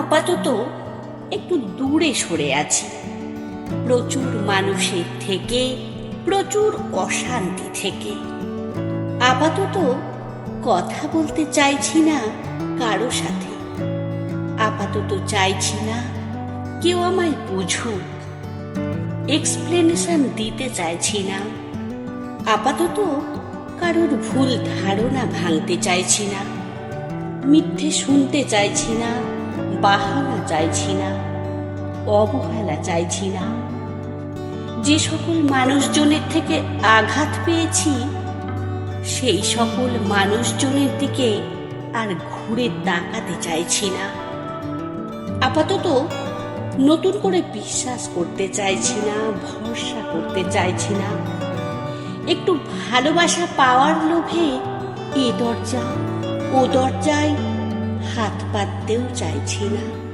আপাতত একটু দূরে সরে আছি। প্রচুর মানুষের থেকে, প্রচুর অশান্তি থেকে। আপাতত কথা বলতে চাইছি না কারও সাথে। আপাতত চাইছি না কেউ আমায় বুঝুক। এক্সপ্লেনেশন দিতে চাইছি না। আপাতত কারোর ভুল ধারণা ভাঙতে চাইছি না। মিথ্যে শুনতে চাইছি না। বাহানা চাইছি না, অবহেলা চাইছি না। যে সকল মানুষজনের থেকে আঘাত পেয়েছি, সেই সকল মানুষজনের দিকে আর ঘুরে তাকাতে চাইছি না। আপাতত নতুন করে বিশ্বাস করতে চাইছি না, ভরসা করতে চাইছি না। একটু ভালোবাসা পাওয়ার লোভে এ দরজা, ও দরজায় হাত পাততেও চাইছি না।